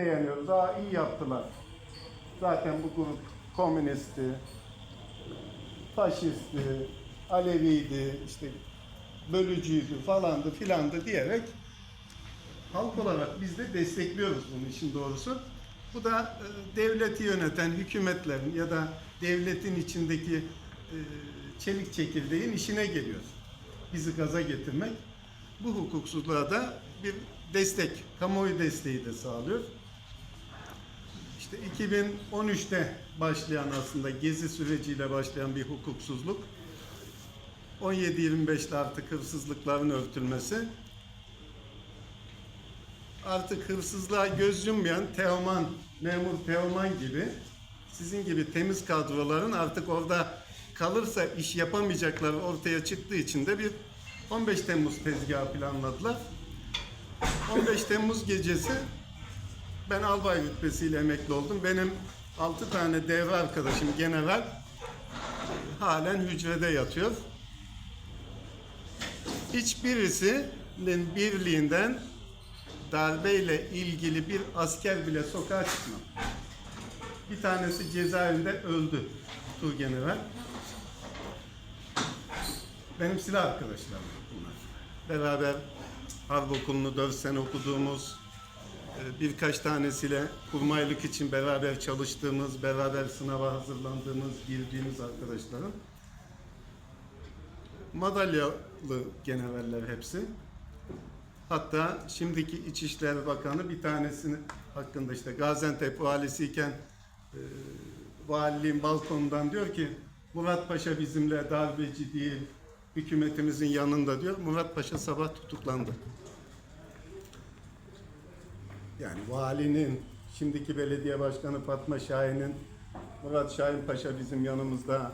beğeniyoruz. Aa iyi yaptılar. Zaten bu grup komünisti, faşisti, Aleviydi, işte bölücüydü falandı filandı diyerek halk olarak biz de destekliyoruz bunu işin doğrusu. Bu da e, devleti yöneten hükümetlerin ya da devletin içindeki e, çelik çekirdeğin işine geliyor. Bizi gaza getirmek. Bu hukuksuzluğa da bir destek, kamuoyu desteği de sağlıyor. İşte 2013'te başlayan aslında gezi süreciyle başlayan bir hukuksuzluk. 17-25'te artık hırsızlıkların örtülmesi. Artık hırsızlığa göz yummayan Teoman, memur Teoman gibi sizin gibi temiz kadroların artık orada kalırsa iş yapamayacakları ortaya çıktığı için de bir 15 Temmuz tezgahı planladılar. 15 Temmuz gecesi ben albay rütbesiyle emekli oldum. Benim 6 tane devre arkadaşım general halen hücrede yatıyor. Hiçbirisinin birliğinden darbeyle ilgili bir asker bile sokağa çıkmadı. Bir tanesi cezaevinde öldü. Tuğgeneral. Benim silah arkadaşlarım bunlar. Beraber harp okulunu 4 sene okuduğumuz, birkaç tanesiyle kurmaylık için beraber çalıştığımız, beraber sınava hazırlandığımız, girdiğimiz arkadaşlarım. Madalyalı generaller hepsi. Hatta şimdiki İçişleri Bakanı bir tanesini hakkında işte Gaziantep valisiyken e, valiliğin balkonundan diyor ki Murat Paşa bizimle darbeci değil, hükümetimizin yanında diyor. Murat Paşa sabah tutuklandı. Yani valinin, şimdiki belediye başkanı Fatma Şahin'in Murat Şahin Paşa bizim yanımızda